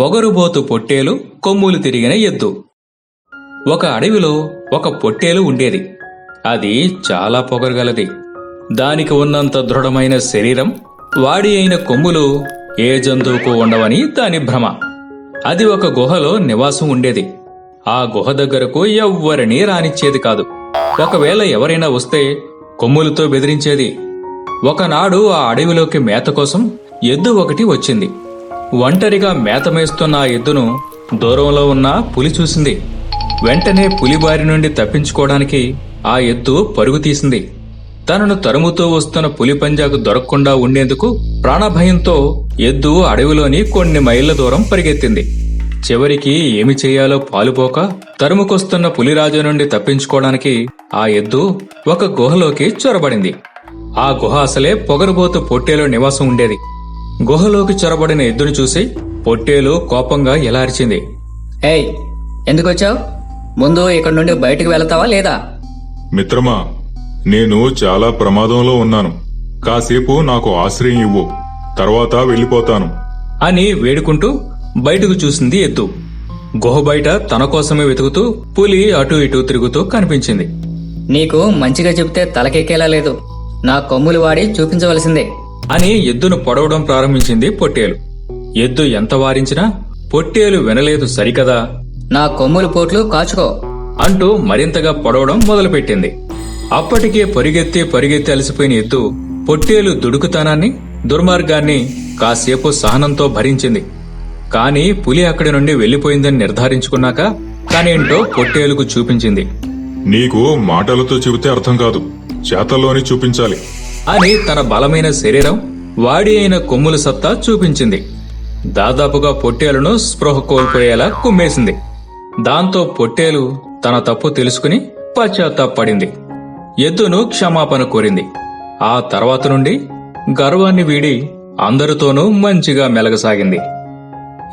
పొగరుబోతు పొట్టేలు కొమ్ములు తిరిగిన ఎద్దు. ఒక అడవిలో ఒక పొట్టేలు ఉండేది. అది చాలా పొగరుగలది. దానికి ఉన్నంత దృఢమైన శరీరం వాడి అయిన కొమ్ములు ఏ జంతువుకు ఉండవని దాని భ్రమ. అది ఒక గుహలో నివాసం ఉండేది. ఆ గుహ దగ్గరకు ఎవ్వరినీ రానిచ్చేది కాదు. ఒకవేళ ఎవరైనా వస్తే కొమ్ములతో బెదిరించేది. ఒకనాడు ఆ అడవిలోకి మేత కోసం ఎద్దు ఒకటి వచ్చింది. ఒంటరిగా మేత మేస్తున్న ఆ ఎద్దును దూరంలో ఉన్న పులి చూసింది. వెంటనే పులి బారి నుండి తప్పించుకోవడానికి ఆ ఎద్దు పరుగు తీసింది. తనను తరుముతూ వస్తున్న పులి పంజాకు దొరకకుండా ఉండేందుకు ప్రాణభయంతో ఎద్దు అడవిలోని కొన్ని మైళ్ళ దూరం పరిగెత్తింది. చివరికి ఏమి చేయాలో పాలుపోక తరుముకొస్తున్న పులిరాజు నుండి తప్పించుకోవడానికి ఆ ఎద్దు ఒక గుహలోకి చొరబడింది. ఆ గుహ అసలే పొగరుబోతు పొట్టేలో నివాసం ఉండేది. గుహలోకి చొరబడిన ఎద్దును చూసి పొట్టేలు కోపంగా ఎలా అరిచింది. ఏయ్ ఎందుకు వచ్చావు ముందు ఇక్కడ నుండి బయటకు వెళతావా లేదా? మిత్రమా నేను చాలా ప్రమాదంలో ఉన్నాను. కాసేపు నాకు ఆశ్రయం ఇవ్వు. తర్వాత వెళ్ళిపోతాను. అని వేడుకుంటూ బయటకు చూసింది ఎద్దు. గుహ బయట తన కోసమే వెతుకుతూ పులి అటు ఇటు తిరుగుతూ కనిపించింది. నీకు మంచిగా చెప్తే తలకెక్కేలా లేదు. నా కొమ్ములు వాడి చూపించవలసిందే. అని ఎద్దును పొడవడం ప్రారంభించింది పొట్టేలు. ఎద్దు ఎంత వారించినా పొట్టేలు వినలేదు సరికదా? నా కొమ్ములు పోట్లు కాచుకో. అంటూ మరింతగా పొడవడం మొదలుపెట్టింది. అప్పటికే పరిగెత్తి పరిగెత్తి అలసిపోయిన ఎద్దు పొట్టేలు దుడుకుతనాన్ని దుర్మార్గాన్ని కాసేపు సహనంతో భరించింది. కాని పులి అక్కడి నుండి వెళ్ళిపోయిందని నిర్ధారించుకున్నాక కానేంటో పొట్టేలుకు చూపించింది. నీకు మాటలతో చెబితే అర్థం కాదు. చేతల్లోని చూపించాలి. అని తన బలమైన శరీరం వాడి అయిన కొమ్ముల సత్తా చూపించింది. దాదాపుగా పొట్టేలును స్పృహ కోల్పోయేలా కుమ్మేసింది. దాంతో పొట్టేలు తన తప్పు తెలుసుకుని పశ్చాత్తాపడింది. ఎద్దును క్షమాపణ కోరింది. ఆ తర్వాత నుండి గర్వాన్ని వీడి అందరితోనూ మంచిగా మెలగసాగింది.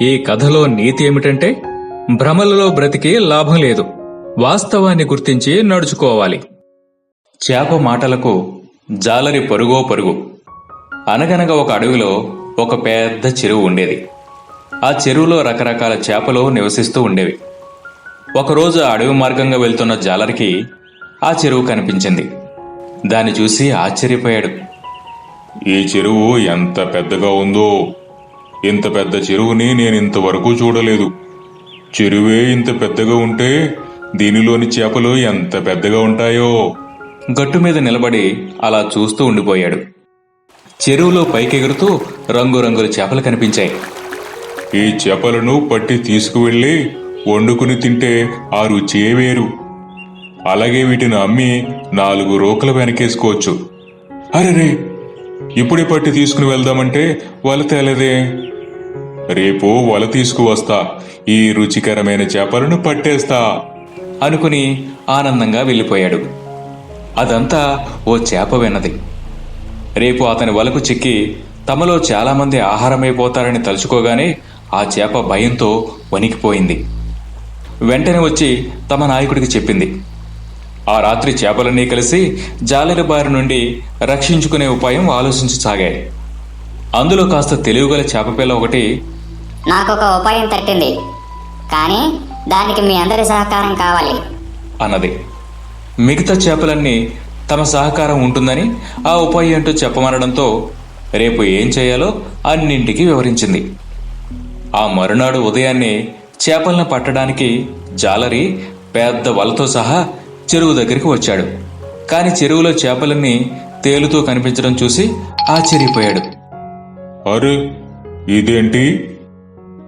ఈ కథలో నీతి ఏమిటంటే భ్రమలలో బ్రతికి లాభం లేదు. వాస్తవాన్ని గుర్తించి నడుచుకోవాలి. చేప మాటలకు జాలరి పరుగో పరుగు. అనగనగా ఒక అడవిలో ఒక పెద్ద చెరువు ఉండేది. ఆ చెరువులో రకరకాల చేపలు నివసిస్తూ ఉండేవి. ఒకరోజు ఆ అడవి మార్గంగా వెళ్తున్న జాలరికి ఆ చెరువు కనిపించింది. దాన్ని చూసి ఆశ్చర్యపోయాడు. ఈ చెరువు ఎంత పెద్దగా ఉందో. ఇంత పెద్ద చెరువుని నేను ఇంతవరకు చూడలేదు. చెరువే ఇంత పెద్దగా ఉంటే దీనిలోని చేపలు ఎంత పెద్దగా ఉంటాయో. గట్టు మీద నిలబడి అలా చూస్తూ ఉండిపోయాడు. చెరువులో పైకెగురుతూ రంగురంగుల చేపలు కనిపించాయి. ఈ చేపలను పట్టి తీసుకువెళ్ళి వండుకుని తింటే ఆ రుచే వేరు. అలాగే వీటిని అమ్మి నాలుగు రోకలు వెనకేసుకోవచ్చు. అరెరే! ఇప్పుడే పట్టి తీసుకుని వెళ్దామంటే వల తేలేదే. రేపు వల తీసుకువస్తా. ఈ రుచికరమైన చేపలను పట్టేస్తా. అనుకుని ఆనందంగా వెళ్ళిపోయాడు. అదంతా ఓ చేప విన్నది. రేపు అతని వలకు చిక్కి తమలో చాలామంది ఆహారమైపోతారని తలుచుకోగానే ఆ చేప భయంతో వణికిపోయింది. వెంటనే వచ్చి తమ నాయకుడికి చెప్పింది. ఆ రాత్రి చేపలన్నీ కలిసి జాలెల బారి నుండి రక్షించుకునే ఉపాయం ఆలోచించసాగాయి అందులో కాస్త తెలివిగల చేప పిల్ల ఒకటి నాకొక ఉపాయం తట్టింది. కానీ దానికి మీ అందరి సహకారం కావాలి. అన్నది. మిగతా చేపలన్నీ తమ సహకారం ఉంటుందని ఆ ఉపాయం ఏంటో చెప్పమనడంతో రేపు ఏం చేయాలో అన్నింటికి వివరించింది. ఆ మరునాడు ఉదయాన్నే చేపలను పట్టడానికి జాలరి పెద్ద వలతో సహా చెరువు దగ్గరికి వచ్చాడు. కాని చెరువులో చేపలన్నీ తేలుతూ కనిపించడం చూసి ఆశ్చర్యపోయాడు. అరే ఇదేంటి?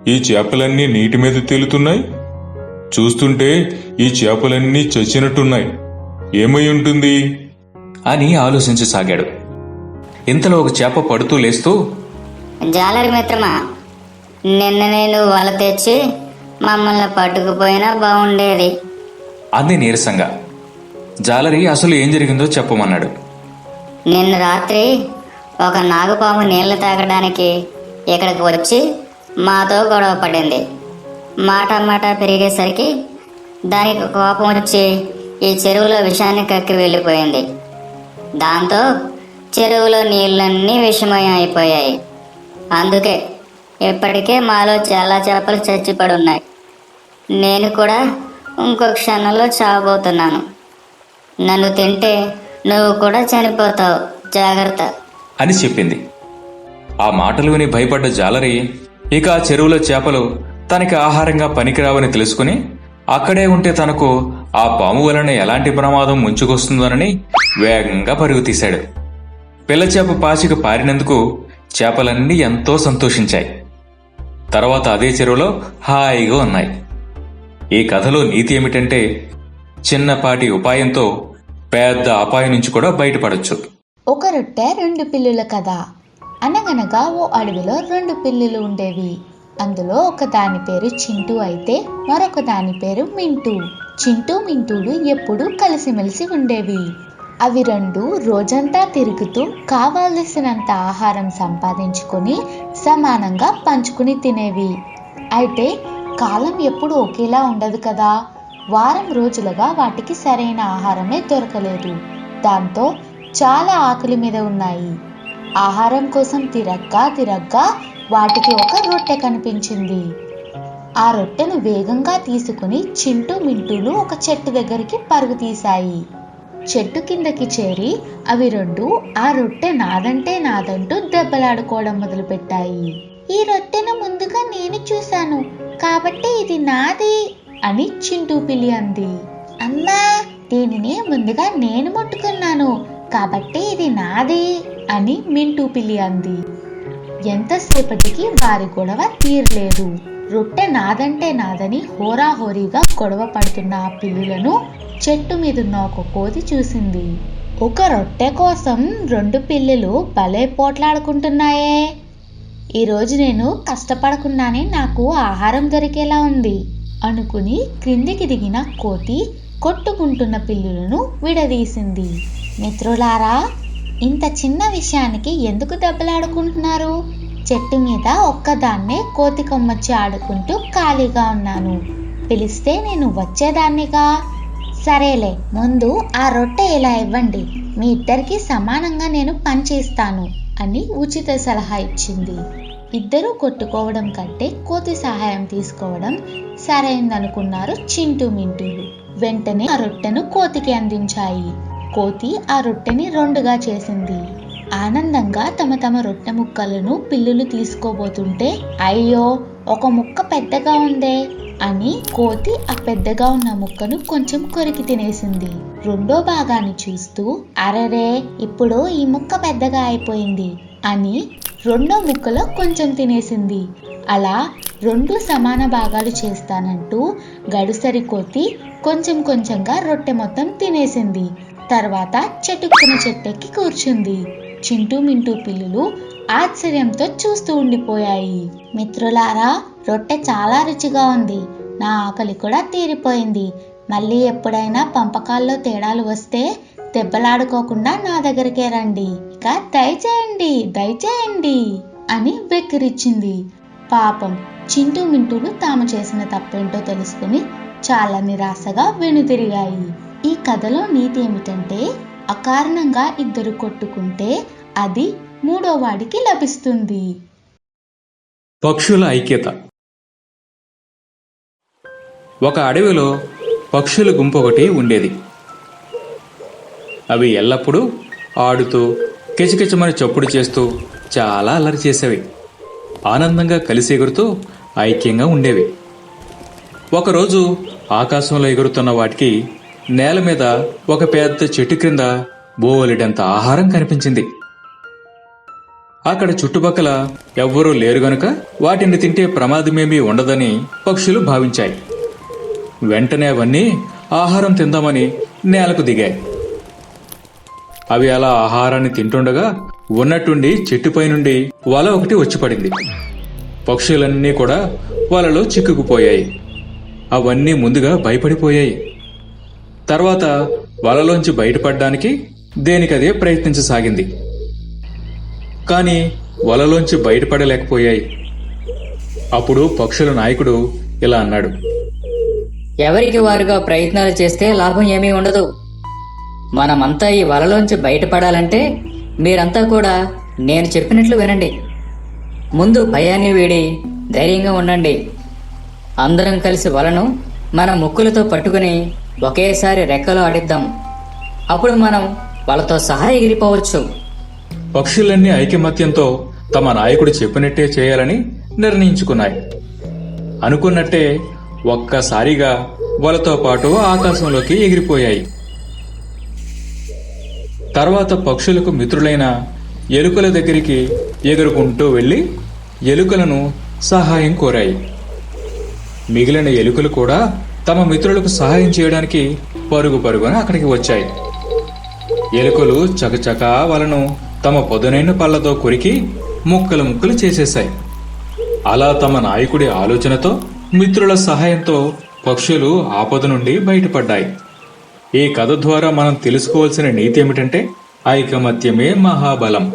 ఈ చేపలన్నీ నీటి మీద తేలుతున్నాయి? చూస్తుంటే ఈ చేపలన్నీ చచ్చినట్టున్నాయి. ఏమై ఉంటుంది? అని ఆలోచించసాగాడు. ఇంతలో ఒక చేప పడుతూ లేస్తూ జాలరి మిత్రమా నిన్న నేను వల తెచ్చి మమ్మల్ని పట్టుకుపోయినా బాగుండేది. అంది నీరసంగా. జాలరి అసలు ఏం జరిగిందో చెప్పమన్నాడు. నిన్న రాత్రి ఒక నాగుపాము నీళ్ళు తాగడానికి ఇక్కడికి వచ్చి మాతో గొడవ పడింది. మాట మాట పెరిగేసరికి దానికి కోపం వచ్చి ఈ చెరువులో విషాన్ని కక్కి వెళ్ళిపోయింది. దాంతో చెరువులో నీళ్ళన్నీ విషమయం అయిపోయాయి. అందుకే ఇప్పటికే మాలో చాలా చేపలు చచ్చిపడి ఉన్నాయి నేను కూడా ఇంకో క్షణంలో చావబోతున్నాను. నన్ను తింటే నువ్వు కూడా చనిపోతావు. జాగ్రత్త. అని చెప్పింది. ఆ మాటలు విని భయపడ్డ జాలరి ఇక ఆ చెరువులో చేపలు తనకి ఆహారంగా పనికిరావని తెలుసుకుని అక్కడే ఉంటే తనకు ఆ పాము వలన ఎలాంటి ప్రమాదం ముంచుకొస్తుందోనని వేగంగా పరుగు తీశాడు పిల్లచేప పాచిక పారినందుకు చేపలన్నీ ఎంతో సంతోషించాయి. తర్వాత అదే చెరువులో హాయిగా ఉన్నాయి. ఈ కథలో నీతి ఏమిటంటే చిన్నపాటి ఉపాయంతో పెద్ద అపాయం నుంచి కూడా బయటపడొచ్చు. ఒక రొట్టె రెండు పిల్లుల కథ. అనగనగా ఓ అడవిలో రెండు పిల్లులు ఉండేవి. అందులో ఒక దాని పేరు చింటూ అయితే మరొక దాని పేరు మింటూ. చింటూ మింటూలు ఎప్పుడూ కలిసిమెలిసి ఉండేవి. అవి రెండు రోజంతా తిరుగుతూ కావలసినంత ఆహారం సంపాదించుకొని సమానంగా పంచుకుని తినేవి. అయితే కాలం ఎప్పుడు ఒకేలా ఉండదు కదా. వారం రోజులుగా వాటికి సరైన ఆహారమే దొరకలేదు. దాంతో చాలా ఆకలి మీద ఉన్నాయి. ఆహారం కోసం తిరగ్గా తిరగ్గా వాటికి ఒక రొట్టె కనిపించింది. ఆ రొట్టెను వేగంగా తీసుకుని చింటూ మింటూలు ఒక చెట్టు దగ్గరికి పరుగు తీశాయి. చెట్టు కిందకి చేరి అవి రెండు ఆ రొట్టె నాదంటే నాదంటూ దెబ్బలాడుకోవడం మొదలుపెట్టాయి. ఈ రొట్టెను ముందుగా నేను చూశాను కాబట్టి ఇది నాది అని చింటూ పిల్లి అంది. అమ్మా దీనిని ముందుగా నేను ముట్టుకున్నాను కాబట్టి ఇది నాది. అని మింటూ పిల్లి అంది. ఎంతసేపటికి వారి గొడవ తీరలేదు. రొట్టె నాదంటే నాదని హోరాహోరీగా గొడవ పడుతున్న ఆ పిల్లులను చెట్టు మీదున్న ఒక కోతి చూసింది. ఒక రొట్టె కోసం రెండు పిల్లులు భలే పోట్లాడుకుంటున్నాయే. ఈరోజు నేను కష్టపడకుండానే నాకు ఆహారం దొరికేలా ఉంది అనుకుని క్రిందికి దిగిన కోతి కొట్టుకుంటున్న పిల్లులను విడదీసింది. మిత్రులారా ఇంత చిన్న విషయానికి ఎందుకు దెబ్బలాడుకుంటున్నారు? చెట్టు మీద ఒక్కదాన్నే కోతి కొమ్మచ్చి ఆడుకుంటూ ఖాళీగా ఉన్నాను. పిలిస్తే నేను వచ్చేదాన్నిగా. సరేలే ముందు ఆ రొట్టె ఇలా ఇవ్వండి. మీ ఇద్దరికి సమానంగా నేను పనిచేస్తాను అని ఉచిత సలహా ఇచ్చింది. ఇద్దరూ కొట్టుకోవడం కంటే కోతి సహాయం తీసుకోవడం సరైందనుకున్నారు చింటూ మింటూలు. వెంటనే ఆ రొట్టెను కోతికి అందించాయి. కోతి ఆ రొట్టెని రెండుగా చేసింది. ఆనందంగా తమ తమ రొట్టె ముక్కలను పిల్లులు తీసుకోబోతుంటే అయ్యో ఒక ముక్క పెద్దగా ఉందే అని కోతి ఆ పెద్దగా ఉన్న ముక్కను కొంచెం కొరికి తినేసింది. రెండో భాగాన్ని చూస్తూ అరెరే ఇప్పుడు ఈ ముక్క పెద్దగా అయిపోయింది అని రెండో ముక్కలో కొంచెం తినేసింది. అలా రెండు సమాన భాగాలు చేస్తానంటూ గడుసరి కోతి కొంచెం కొంచెంగా రొట్టె మొత్తం తినేసింది. తర్వాత చెటుక్కున చెట్టెక్కి కూర్చుంది. చింటూ మింటూ పిల్లులు ఆశ్చర్యంతో చూస్తూ ఉండిపోయాయి. మిత్రులారా రొట్టె చాలా రుచిగా ఉంది. నా ఆకలి కూడా తీరిపోయింది. మళ్ళీ ఎప్పుడైనా పంపకాల్లో తేడాలు వస్తే దెబ్బలాడుకోకుండా నా దగ్గరికే రండి. ఇక దయచేయండి దయచేయండి అని వెక్కిరిచ్చింది. పాపం చింటూ మింటూలు తాము చేసిన తప్పేంటో తెలుసుకుని చాలా నిరాశగా వెనుతిరిగాయి. ఈ కథలో నీతి ఏమిటంటే అకారణంగా ఇద్దరు కొట్టుకుంటే అది మూడో వాడికి లభిస్తుంది. పక్షుల ఐక్యత. ఒక అడవిలో పక్షుల గుంపు ఒకటి ఉండేది. అవి ఎల్లప్పుడూ ఆడుతూ కిచకిచమని చప్పుడు చేస్తూ చాలా అల్లరి చేసేవి. ఆనందంగా కలిసి ఎగురుతూ ఐక్యంగా ఉండేవి. ఒకరోజు ఆకాశంలో ఎగురుతున్న వాటికి నేల మీద ఒక పెద్ద చెట్టు క్రింద బోలెడంత ఆహారం కనిపించింది. అక్కడ చుట్టుపక్కల ఎవ్వరూ లేరు గనుక వాటిని తింటే ప్రమాదమేమీ ఉండదని పక్షులు భావించాయి. వెంటనే అవన్నీ ఆహారం తిందామని నేలకు దిగాయి. అవి అలా ఆహారాన్ని తింటుండగా ఉన్నట్టుండి చెట్టుపై నుండి వల ఒకటి వచ్చిపడింది పక్షులన్నీ కూడా వలలో చిక్కుకుపోయాయి. అవన్నీ ముందుగా భయపడిపోయాయి. తర్వాత వలలోంచి బయటపడడానికి దేనికదే ప్రయత్నించసాగింది. కానీ వలలోంచి బయటపడలేకపోయాయి. అప్పుడు పక్షుల నాయకుడు ఇలా అన్నాడు. ఎవరికి వారుగా ప్రయత్నాలు చేస్తే లాభం ఏమీ ఉండదు. మనమంతా ఈ వలలోంచి బయటపడాలంటే మీరంతా కూడా నేను చెప్పినట్లు వినండి. ముందు భయాన్ని వీడి ధైర్యంగా ఉండండి. అందరం కలిసి వలను మన ముక్కులతో పట్టుకుని ఒకేసారి రెక్కలు ఆడిద్దాం. అప్పుడు మనం వాళ్ళతో సహా ఎగిరిపోవచ్చు. పక్షులన్నీ ఐకమత్యంతో తమ నాయకుడు చెప్పినట్టే చేయాలని నిర్ణయించుకున్నాయి. అనుకున్నట్టే ఒక్కసారిగా వలతో పాటు ఆకాశంలోకి ఎగిరిపోయాయి. తర్వాత పక్షులకు మిత్రులైన ఎలుకల దగ్గరికి ఎగురుకుంటూ వెళ్ళి ఎలుకలను సహాయం కోరాయి. మిగిలిన ఎలుకలు కూడా తమ మిత్రులకు సహాయం చేయడానికి పరుగు పరుగున అక్కడికి వచ్చాయి. ఎలుకలు చకచకా వలను తమ పొదునైన పళ్ళతో కొరికి ముక్కలు ముక్కలు చేసేశాయి. అలా తమ నాయకుడి ఆలోచనతో మిత్రుల సహాయంతో పక్షులు ఆపద నుండి బయటపడ్డాయి. ఈ కథ ద్వారా మనం తెలుసుకోవాల్సిన నీతి ఏమిటంటే ఐకమత్యమే మహాబలం.